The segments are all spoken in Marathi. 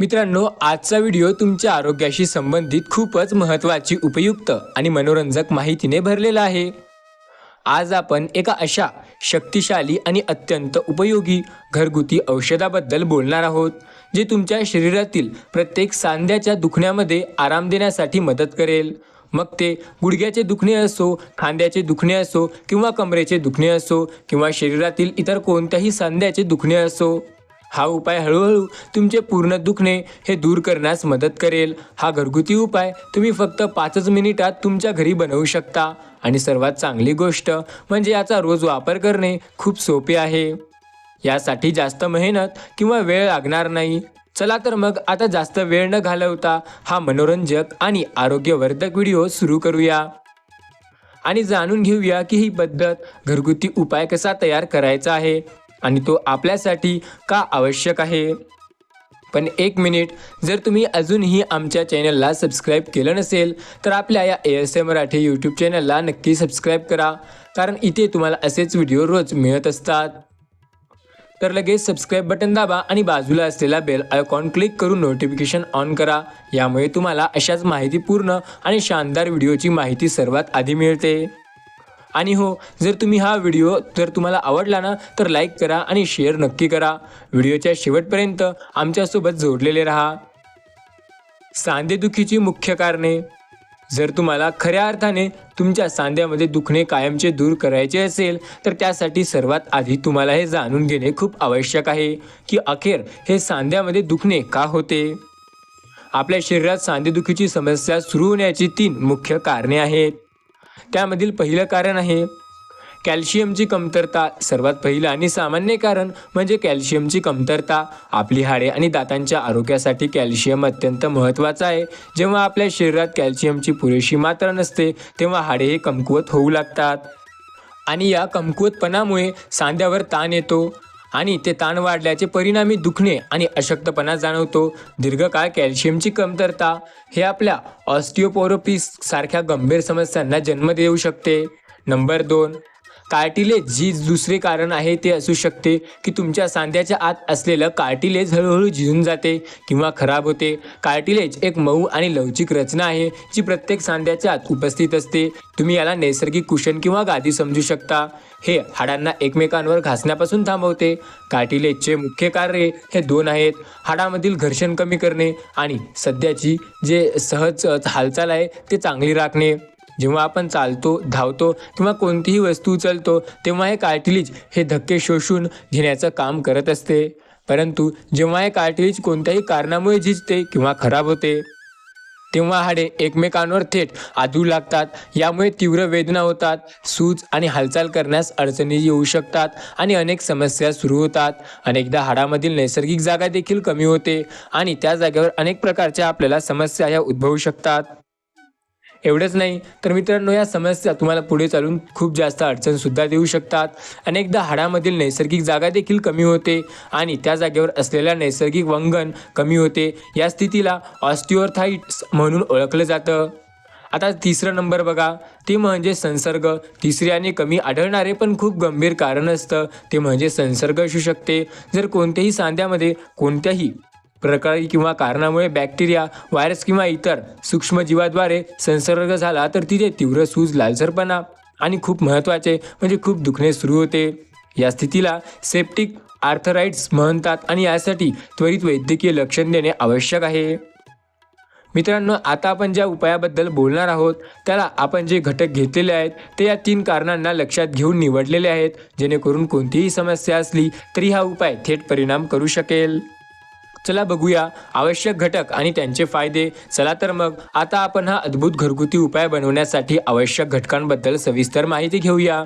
मित्रांनो आजचा व्हिडिओ तुमच्या आरोग्याशी संबंधित खूपच महत्त्वाची उपयुक्त आणि मनोरंजक माहितीने भरलेला आहे. आज आपण एका अशा शक्तिशाली आणि अत्यंत उपयोगी घरगुती औषधाबद्दल बोलणार आहोत जे तुमच्या शरीरातील प्रत्येक सांध्याच्या दुखण्यामध्ये आराम देण्यासाठी मदत करेल. मग ते गुडघ्याचे दुखणे असो खांद्याचे दुखणे असो किंवा कमरेचे दुखणे असो किंवा शरीरातील इतर कोणत्याही सांध्याचे दुखणे असो. हा उपाय हळूहळू तुमचे पूर्ण दुखणे हे दूर करण्यास मदत करेल. हा घरगुती उपाय तुम्ही फक्त पाचच मिनिटात तुमच्या घरी बनवू शकता. आणि सर्वात चांगली गोष्ट म्हणजे याचा रोज वापर करणे खूप सोपे आहे. यासाठी जास्त मेहनत किंवा वेळ लागणार नाही. चला तर मग आता जास्त वेळ न घालवता हा मनोरंजक आणि आरोग्यवर्धक व्हिडिओ सुरू करूया. आणि जाणून घेऊया की ही पद्धत घरगुती उपाय कसा तयार करायचा आहे. आणि तो आपल्यासाठी का आवश्यक आहे? पण एक मिनिट जर तुम्ही अजूनही आमच्या चॅनलला सबस्क्राईब केलं नसेल तर आपल्या या A S A Marathi YouTube चॅनलला नक्की सबस्क्राईब करा कारण इथे तुम्हाला असेच व्हिडिओ रोज मिळत असतात. तर लगेच सबस्क्राईब बटन दाबा आणि बाजूला असलेला बेल आयकॉन क्लिक करून नोटिफिकेशन ऑन करा. यामुळे तुम्हाला अशाच माहितीपूर्ण आणि शानदार व्हिडिओची माहिती सर्वात आधी मिळते. आणि हो जर तुम्ही हा व्हिडिओ जर तुम्हाला आवडला ना तर लाईक करा आणि शेअर नक्की करा. व्हिडिओच्या शेवटपर्यंत आमच्यासोबत जोडलेले राहा. सांधेदुखीची मुख्य कारणे. जर तुम्हाला खऱ्या अर्थाने तुमच्या सांध्यामध्ये दुखणे कायमचे दूर करायचे असेल तर त्यासाठी सर्वात आधी तुम्हाला हे जाणून घेणे खूप आवश्यक आहे की अखेर हे सांध्यामध्ये दुखणे का होते? आपल्या शरीरात सांधेदुखीची समस्या सुरू होण्याची तीन मुख्य कारणे आहेत. त्यामधील पहिलं कारण आहे कॅल्शियमची कमतरता. सर्वात पहिलं आणि सामान्य कारण म्हणजे कॅल्शियमची कमतरता. आपली हाडे आणि दातांच्या आरोग्यासाठी कॅल्शियम अत्यंत महत्त्वाचं आहे. जेव्हा आपल्या शरीरात कॅल्शियमची पुरेशी मात्रा नसते तेव्हा हाडे हे कमकुवत होऊ लागतात. आणि या कमकुवतपणामुळे सांध्यावर ताण येतो. आणि ते ताण वाढल्याचे परिणामी दुखणे आणि अशक्तपणा जाणवतो. दीर्घकाळ कॅल्शियमची कमतरता हे आपल्या ऑस्टिओपोरोपिस सारख्या गंभीर समस्यांना जन्म देऊ शकते. नंबर दोन कार्टिलेज जी दुसरे कारण आहे ते असू शकते की तुमच्या सांध्याच्या आत असलेलं कार्टिलेज हळूहळू झिजून जाते किंवा खराब होते. कार्टिलेज एक मऊ आणि लवचिक रचना आहे जी प्रत्येक सांध्याच्या आत उपस्थित असते. तुम्ही याला नैसर्गिक कुशन किंवा गादी समजू शकता. हे हाडांना एकमेकांवर घासण्यापासून थांबवते. कार्टिलेजचे मुख्य कार्य हे दोन आहेत. हाडामधील घर्षण कमी करणे आणि सध्याची जे सहज हालचाल आहे ते चांगली राखणे. जेव्हा आपण चालतो धावतो किंवा कोणतीही वस्तू उचलतो तेव्हा हे कार्टिलीज हे धक्के शोषून घेण्याचं काम करत असते. परंतु जेव्हा हे कार्टिलेज कोणत्याही कारणामुळे झिजते किंवा खराब होते तेव्हा हाडे एकमेकांवर थेट आदळू लागतात. यामुळे तीव्र वेदना होतात सूज आणि हालचाल करण्यास अडचणी येऊ शकतात आणि अनेक समस्या सुरू होतात. अनेकदा हाडामधील नैसर्गिक जागा देखील कमी होते आणि त्या जागेवर अनेक प्रकारच्या आपल्याला समस्या ह्या उद्भवू शकतात. एवढंच नाही. तर मित्रांनो या समस्या तुम्हाला पुढे चालून खूप जास्त अडचणसुद्धा देऊ शकतात. अनेकदा हाडामधील नैसर्गिक जागा देखील कमी होते आणि त्या जागेवर असलेल्या नैसर्गिक वंगण कमी होते. या स्थितीला ऑस्टिओर्थाईट्स म्हणून ओळखलं जातं. आता तिसरं नंबर बघा. ते म्हणजे संसर्ग. तिसरे आणि कमी आढळणारे पण खूप गंभीर कारण असतं. ते म्हणजे संसर्ग असू शकते. जर कोणत्याही सांध्यामध्ये कोणत्याही प्रकारे किंवा कारणामुळे बॅक्टेरिया व्हायरस किंवा इतर सूक्ष्मजीवाद्वारे संसर्ग झाला तर तिथे तीव्र सूज लालसरपणा आणि खूप महत्त्वाचे म्हणजे खूप दुखणे सुरू होते. या स्थितीला सेप्टिक आर्थराइट्स म्हणतात आणि यासाठी त्वरित वैद्यकीय लक्षण देणे आवश्यक आहे. मित्रांनो आता आपण ज्या उपायाबद्दल बोलणार आहोत त्याला आपण जे घटक घेतलेले आहेत ते या तीन कारणांना लक्षात घेऊन निवडलेले आहेत जेणेकरून कोणतीही समस्या असली तरी हा उपाय थेट परिणाम करू शकेल. चला बघूया. आवश्यक घटक आणि त्यांचे फायदे. चला तर मग आता आपण हा अद्भुत घरगुती उपाय बनवण्यासाठी आवश्यक घटकांबद्दल सविस्तर माहिती घेऊया.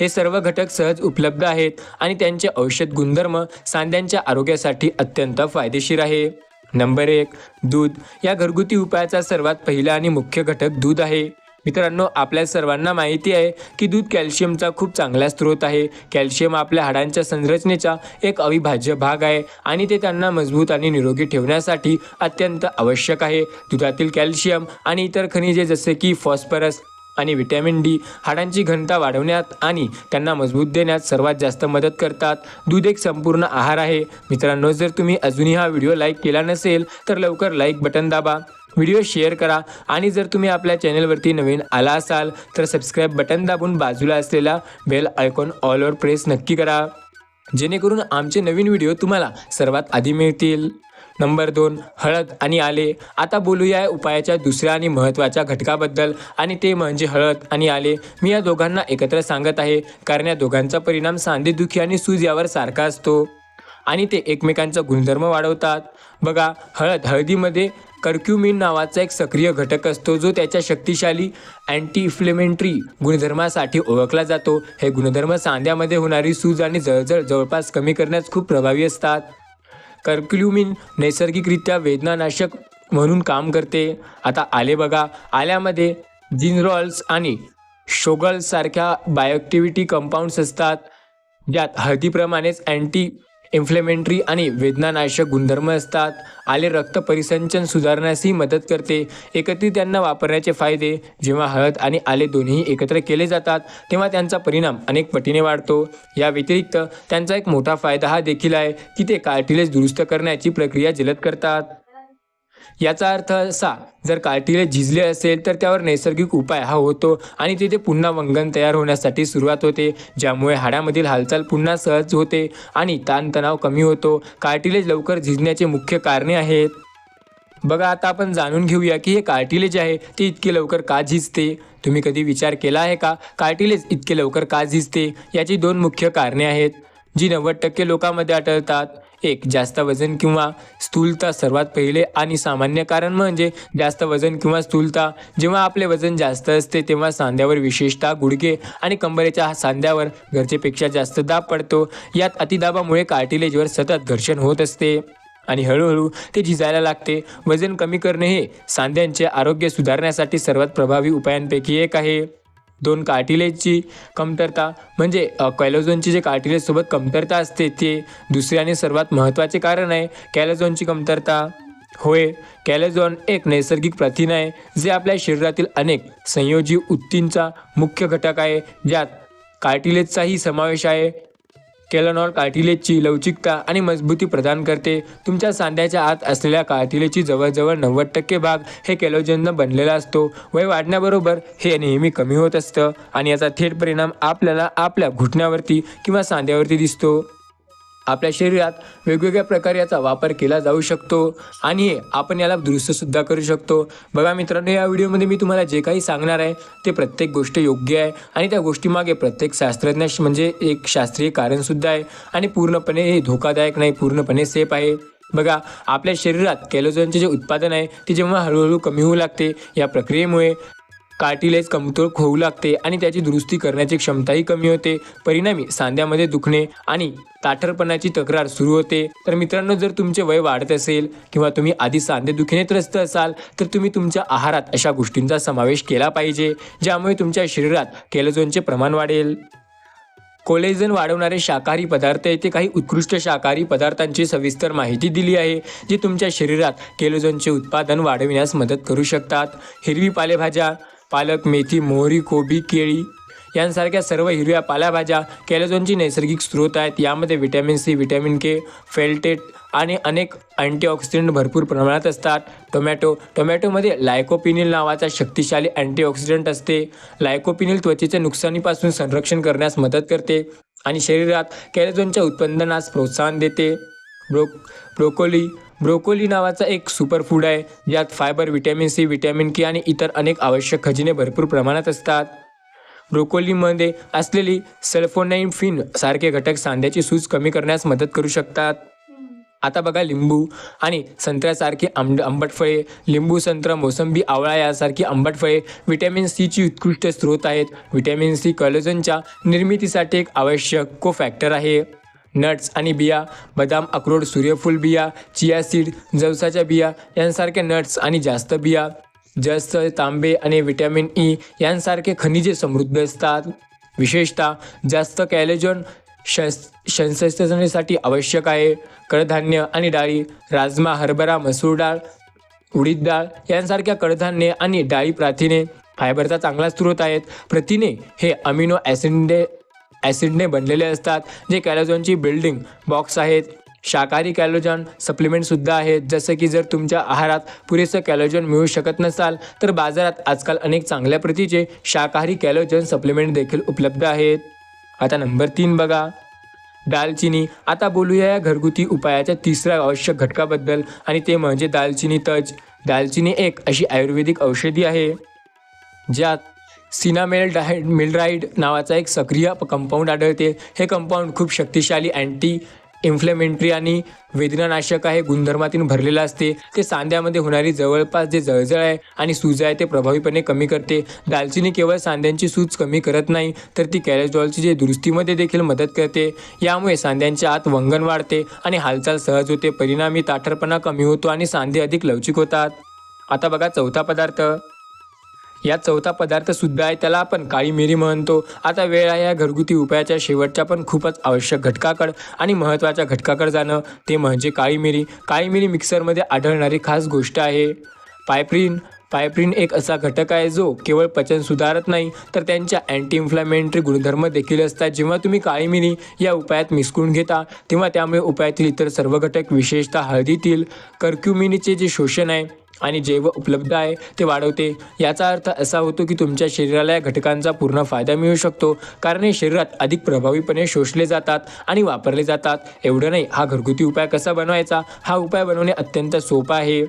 हे सर्व घटक सहज उपलब्ध आहेत आणि त्यांचे औषध गुणधर्म सांध्यांच्या आरोग्यासाठी अत्यंत फायदेशीर आहे. नंबर एक दूध. या घरगुती उपायाचा सर्वात पहिला आणि मुख्य घटक दूध आहे. मित्रांनो आपल्या सर्वांना माहिती आहे की दूध कॅल्शियमचा खूप चांगला स्रोत आहे. कॅल्शियम आपल्या हाडांच्या संरचनेचा एक अविभाज्य भाग आहे आणि ते त्यांना मजबूत आणि निरोगी ठेवण्यासाठी अत्यंत आवश्यक आहे. दुधातील कॅल्शियम आणि इतर खनिजे जसे की फॉस्फरस आणि व्हिटॅमिन डी हाडांची घनता वाढवण्यात आणि त्यांना मजबूत देण्यात सर्वात जास्त मदत करतात. दूध एक संपूर्ण आहार आहे. मित्रांनो जर तुम्ही अजूनही हा व्हिडिओ लाईक केला नसेल तर लवकर लाईक बटन दाबा. व्हिडिओ शेअर करा आणि जर तुम्ही आपल्या चॅनलवरती नवीन आला असाल तर सबस्क्राईब बटन दाबून बाजूला असलेला बेल आयकॉन ऑलवर प्रेस नक्की करा. जेणेकरून आमचे नवीन व्हिडिओ तुम्हाला सर्वात आधी मिळतील. नंबर दोन हळद आणि आले. आता बोलूया या उपायाच्या दुसऱ्या आणि महत्त्वाच्या घटकाबद्दल. आणि ते म्हणजे हळद आणि आले. मी या दोघांना एकत्र सांगत आहे कारण या दोघांचा परिणाम सांधेदुखी आणि सूज यावर सारखा असतो. आणि ते एकमेकांचा गुणधर्म वाढवतात. बघा हळद हळदीमध्ये कर्क्युमिन नावाचा एक सक्रिय घटक असतो जो त्याच्या शक्तिशाली अँटी इन्फ्लेमेंटरी गुणधर्मासाठी ओळखला जातो. हे गुणधर्म सांध्यामध्ये होणारी सूज आणि जळजळ जवळपास कमी करण्यास खूप प्रभावी असतात. कर्क्युमिन नैसर्गिकरित्या वेदनानाशक म्हणून काम करते. आता आले बघा. आल्यामध्ये जिनरॉल्स आणि शोगल्ससारख्या बायोॲक्टिव्हिटी कंपाऊंड्स असतात. ज्यात हळदीप्रमाणेच अँटी इन्फ्लेमेंटरी आणि वेदनानाशक गुणधर्म असतात. आले रक्त परिसंचन सुधारण्यासही मदत करते. एकत्रित त्यांना वापरण्याचे फायदे जेव्हा हळद आणि आले दोन्ही एकत्र केले जातात तेव्हा त्यांचा परिणाम अनेक पटीने वाढतो. या व्यतिरिक्त त्यांचा एक मोठा फायदा हा देखील आहे की ते कार्टिलेज दुरुस्त करण्याची प्रक्रिया जलद करतात. याचा अर्थ असा जर कार्टिलेज झिजले असेल तर त्यावर नैसर्गिक उपाय हा होतो आणि तिथे पुन्हा वंगण तयार होण्यासाठी सुरुवात होते ज्यामुळे हाडामधील हालचाल पुन्हा सहज होते आणि ताणतणाव कमी होतो. कार्टिलेज लवकर झिजण्याचे मुख्य कारणे आहेत. बघा आता आपण जाणून घेऊया की हे कार्टिलेज आहे ते इतके लवकर का झिजते? तुम्ही कधी विचार केला आहे का? कार्टिलेज इतके लवकर का झिजते? याची दोन मुख्य कारणे आहेत जी नव्वद टक्के लोकांमध्ये आढळतात. एक जास्त वजन किंवा स्थूलता सर्वात पहिले आणि सामान्य कारण म्हणजे जास्त वजन किंवा स्थूलता. जेव्हा आपले वजन जास्त असते तेव्हा सांध्यावर विशेषतः गुडघे आणि कंबरेच्या सांध्यावर गरजेपेक्षा जास्त दाब पडतो. यात अतिदाबामुळे कार्टिलेजवर सतत घर्षण होत असते आणि हळूहळू ते झिजायला लागते. वजन कमी करणे हे सांध्यांचे आरोग्य सुधारण्यासाठी सर्वात प्रभावी उपायांपैकी एक आहे. दोन कार्टिलेजची कमतरता. म्हणजे कॅलोझोनची जे कार्टिलेजसोबत कमतरता असते ते दुसरे आणि सर्वात महत्त्वाचे कारण आहे कॅलोझोनची कमतरता. होय कॅलेझॉन एक नैसर्गिक प्रथिन आहे जे आपल्या शरीरातील अनेक संयोजी उत्तींचा मुख्य घटक आहे. ज्यात कार्टिलेजचाही समावेश आहे. केलनॉल कार्टिलेजची लवचिकता आणि मजबूती प्रदान करते. तुमच्या सांध्याच्या आत असलेल्या कार्टिलेजची जवळजवळ नव्वद टक्के भाग हे केलोजननं बनलेला असतो. वय वाढण्याबरोबर हे नेहमी कमी होत असतं आणि याचा थेट परिणाम आपल्याला आपल्या घुटण्यावरती किंवा सांध्यावरती दिसतो. आपल्या शरीरात वेगवेगळ्या प्रकारे याचा वापर केला जाऊ शकतो आणि हे आपण याला दुरुस्तसुद्धा करू शकतो. बघा मित्रांनो या व्हिडिओमध्ये मी तुम्हाला जे काही सांगणार आहे ते प्रत्येक गोष्ट योग्य आहे आणि त्या गोष्टीमागे प्रत्येक शास्त्रज्ञ म्हणजे एक शास्त्रीय कारणसुद्धा आहे आणि पूर्णपणे हे धोकादायक नाही पूर्णपणे सेफ आहे. बघा आपल्या शरीरात कॅलोजनचे जे उत्पादन आहे ते जेव्हा हळूहळू कमी होऊ लागते या प्रक्रियेमुळे कार्टिलेज कमतोर होऊ लागते आणि त्याची दुरुस्ती करण्याची क्षमताही कमी होते. परिणामी सांध्यामध्ये दुखणे आणि ताठरपणाची तक्रार सुरू होते. तर मित्रांनो जर तुमचे वय वाढत असेल किंवा तुम्ही आधी सांधे दुखीने त्रस्त असाल तर तुम्ही तुमच्या आहारात अशा गोष्टींचा समावेश केला पाहिजे ज्यामुळे तुमच्या शरीरात केलोझोनचे प्रमाण वाढेल. कोलेजन वाढवणारे शाकाहारी पदार्थ येथे काही उत्कृष्ट शाकाहारी पदार्थांची सविस्तर माहिती दिली आहे जी तुमच्या शरीरात केलोजनचे उत्पादन वाढविण्यास मदत करू शकतात. हिरवी पालेभाज्या पालक मेथी मोहरी कोबी केळी यांसारख्या सर्व हिरव्या पाल्याभाज्या कॅलोजोनची नैसर्गिक स्रोत आहेत. यामध्ये vitamin C vitamin K folate आणि अनेक अँटीऑक्सिडंट भरपूर प्रमाणात असतात. टोमॅटो टोमॅटोमध्ये लायकोपिनिल नावाचा शक्तिशाली अँटीऑक्सिडंट असते. लायकोपिनिल त्वचेच्या नुकसानीपासून संरक्षण करण्यास मदत करते आणि शरीरात कॅलेझॉनच्या उत्पादनास प्रोत्साहन देते. ब्रो ब्रोकोली ब्रोकोली नावाचा एक सुपरफूड आहे ज्यात fibre vitamin C vitamin K आणि इतर अनेक आवश्यक खजिने भरपूर प्रमाणात असतात. ब्रोकोलीमध्ये असलेली सल्फोनाईन फिन सारखे घटक सांध्याची सूज कमी करण्यास मदत करू शकतात. आता बघा लिंबू आणि संत्र्यासारखी आंब आंबट फळे लिंबू संत्र मोसंबी आवळा यासारखी आंबट फळे व्हिटॅमिन सीची उत्कृष्ट स्रोत आहेत. व्हिटॅमिन सी कॉलेजनच्या निर्मितीसाठी एक आवश्यक को फॅक्टर आहे. नट्स आणि बिया बदाम अक्रोड सूर्यफूल बिया चिया सीड जवसाच्या बिया यांसारख्या नट्स आणि जास्त बिया जास्त तांबे आणि व्हिटॅमिन ई यांसारखे खनिजे समृद्ध असतात. विशेषतः जास्त कॅलेजन शस संश्लेषणासाठी आवश्यक आहे. कडधान्य आणि डाळी राजमा हरभरा मसूर डाळ उडीद डाळ यांसारख्या कडधान्ये आणि डाळी प्रथिने फायबरचा चांगला स्रोत आहेत. प्रथिने हे अमिनो ॲसिडे ॲसिडने बनलेले असतात जे कॅलोजॉनची बिल्डिंग बॉक्स आहेत. शाकाहारी कॅलोजॉन सप्लिमेंटसुद्धा आहेत. जसं की जर तुमच्या आहारात पुरेसं कॅलोजॉन मिळू शकत नसाल तर बाजारात आजकाल अनेक चांगल्या प्रतीचे शाकाहारी कॅलोजॉन सप्लिमेंट देखील उपलब्ध आहेत. आता नंबर तीन बघा. दालचिनी. आता बोलूया या घरगुती उपायाच्या तिसऱ्या आवश्यक घटकाबद्दल आणि ते म्हणजे दालचिनी तज. दालचिनी एक अशी आयुर्वेदिक औषधी आहे ज्यात सिनामेल डाय मिलराईड नावाचा एक सक्रिय कंपाऊंड आढळते. हे कंपाऊंड खूप शक्तिशाली अँटी इन्फ्लेमेंटरी आणि वेदनानाशक आहे गुणधर्मातून भरलेलं असते. ते सांध्यामध्ये होणारी जवळपास जे जळजळ आहे आणि सूज आहे ते प्रभावीपणे कमी करते. दालचिनी केवळ सांध्यांची सूज कमी करत नाही तर ती कॅलेस्ट्रॉलची जे दुरुस्तीमध्ये देखील मदत करते. यामुळे सांध्यांच्या आत वंगण वाढते आणि हालचाल सहज होते. परिणामी ताठरपणा कमी होतो आणि सांधे अधिक लवचिक होतात. आता बघा चौथा पदार्थ. या चौथा पदार्थ सुद्धा आहे त्याला आपण काळी मिरी म्हणतो. आता वेळ आहे या घरगुती उपायाच्या शेवटच्या पण खूपच आवश्यक घटकाकड आणि महत्त्वाच्या घटकाकड जाणं. ते म्हणजे काळी मिरी. काळी मिरी मिक्सरमध्ये आढळणारी खास गोष्ट आहे. पायप्रिन. पायप्रिन एक असा घटक आहे जो केवळ पचन सुधारत नाही तर त्यांच्या अँटी इन्फ्लॅमेटरी गुणधर्म देखील असतात. जेव्हा तुम्ही काळी मिरी या उपायात मिसळून घेता तेव्हा त्यामुळे उपायातील इतर सर्व घटक विशेषतः हळदीतील कर्क्युमिनीचे जे शोषण आहे आणि जैव उपलब्ध आहे ते वाढवते. याचा अर्थ असा होतो की तुमच्या शरीराला या घटकांचा पूर्ण फायदा मिळू शकतो. कारण हे शरीरात अधिक प्रभावीपणे शोषले जातात आणि वापरले जातात. एवढं नाही हा घरगुती उपाय कसा बनवायचा? हा उपाय बनवणे अत्यंत सोपा आहे.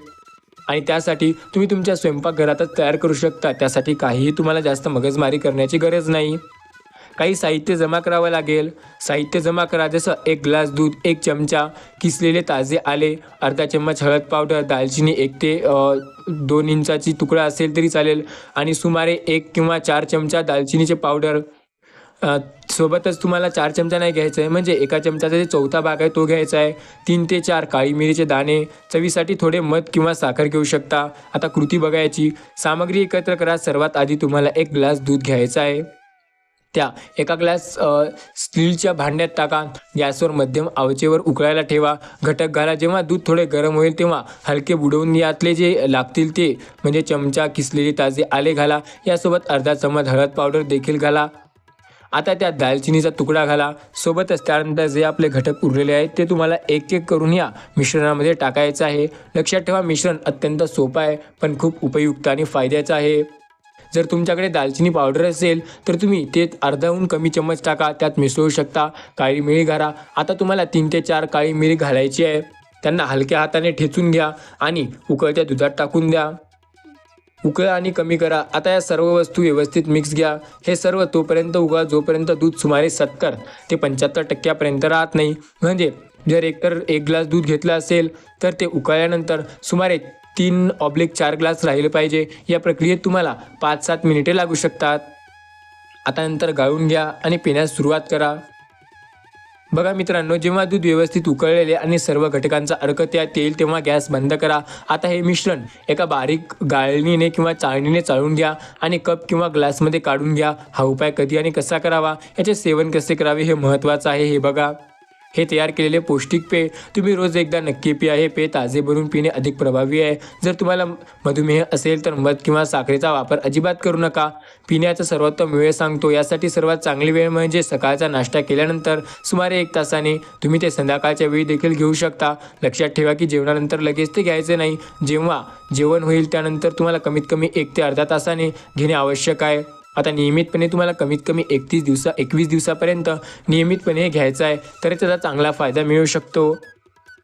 आणि त्यासाठी तुम्ही तुमच्या स्वयंपाकघरातच तयार करू शकता. त्यासाठी काहीही तुम्हाला जास्त मगजमारी करण्याची गरज नाही. काही साहित्य जमा करावं लागेल. साहित्य जमा करा. जसं एक ग्लास दूध एक चमचा किसलेले ताजे आले अर्धा चम्मच हळद पावडर दालचिनी एक ते दोन इंचाची तुकडा असेल तरी चालेल. आणि सुमारे एक किंवा चार चमचा दालचिनीचे पावडर. सोबतच तुम्हाला चार चमचा नाही घ्यायचा आहे म्हणजे एका चमचाचा जे चौथा भाग आहे तो घ्यायचा आहे. तीन ते चार काळी मिरीचे दाणे चवीसाठी थोडे मध किंवा साखर घेऊ शकता. आता कृती बघायची. सामग्री एकत्र करा. सर्वात आधी तुम्हाला एक ग्लास दूध घ्यायचा आहे. त्या एका ग्लास स्टीलच्या भांड्यात टाका. गॅसवर मध्यम आवचेवर उकळायला ठेवा. घटक घाला. जेव्हा दूध थोडे गरम होईल तेव्हा हलके बुडवून यातले जे लागतील ते म्हणजे चमचा किसलेले ताजे आले घाला. यासोबत अर्धा चमच हळद पावडर देखील घाला. आता त्यात दालचिनीचा तुकडा घाला. सोबतच त्यानंतर जे आपले घटक उरलेले आहेत ते तुम्हाला एक एक करून या मिश्रणामध्ये टाकायचं आहे. लक्षात ठेवा मिश्रण अत्यंत सोपं आहे पण खूप उपयुक्त आणि फायद्याचं आहे. जर तुमच्याकडे दालचिनी पावडर असेल तर तुम्ही ते अर्धाहून कमी चम्मच टाका त्यात मिसळू शकता. काळी मिरी घाला. आता तुम्हाला तीन ते चार काळी मिरी घालायची आहे. त्यांना हलक्या हाताने ठेचून घ्या आणि उकळत्या दुधात टाकून द्या. उकळा आणि कमी करा. आता या सर्व वस्तू व्यवस्थित मिक्स घ्या. हे सर्व तोपर्यंत उगा जोपर्यंत दूध सुमारे सत्तर ते पंच्याहत्तर टक्क्यापर्यंत राहत नाही. म्हणजे जर एकतर एक ग्लास दूध घेतलं असेल तर ते उकळल्यानंतर सुमारे तीन ऑब्लिक चार ग्लास राहिले पाहिजे. या प्रक्रियेत तुम्हाला पाच सात मिनिटे लागू शकतात. आता नंतर गाळून घ्या आणि पिण्यास सुरुवात करा. बघा मित्रांनो जेव्हा दूध व्यवस्थित उकळलेले आणि सर्व घटकांचा अर्क त्यात येईल तेव्हा गॅस बंद करा. आता हे मिश्रण एका बारीक गाळणीने किंवा चाळणीने चाळून घ्या आणि कप किंवा ग्लासमध्ये काढून घ्या. हा उपाय कधी आणि कसा करावा? याचे सेवन कसे करावे हे महत्त्वाचं आहे हे बघा. हे तयार केलेले पौष्टिक पेय तुम्ही रोज एकदा नक्की पिया. हे पेय ताजे भरून पिणे अधिक प्रभावी आहे. जर तुम्हाला मधुमेह असेल तर मध किंवा साखरेचा वापर अजिबात करू नका. पिण्याचा सर्वोत्तम वेळ सांगतो. यासाठी सर्वात चांगली वेळ म्हणजे सकाळचा नाश्ता केल्यानंतर सुमारे एक तासाने तुम्ही ते संध्याकाळच्या वेळी देखील घेऊ शकता. लक्षात ठेवा की जेवणानंतर लगेच ते घ्यायचे नाही. जेव्हा जेवण होईल त्यानंतर तुम्हाला कमीत कमी एक ते अर्धा तासाने घेणे आवश्यक आहे. आता नियमितपणे तुम्हाला कमीत कमी एकतीस दिवसा एकवीस दिवसापर्यंत नियमितपणे हे घ्यायचं आहे तर त्याचा चांगला फायदा मिळू शकतो.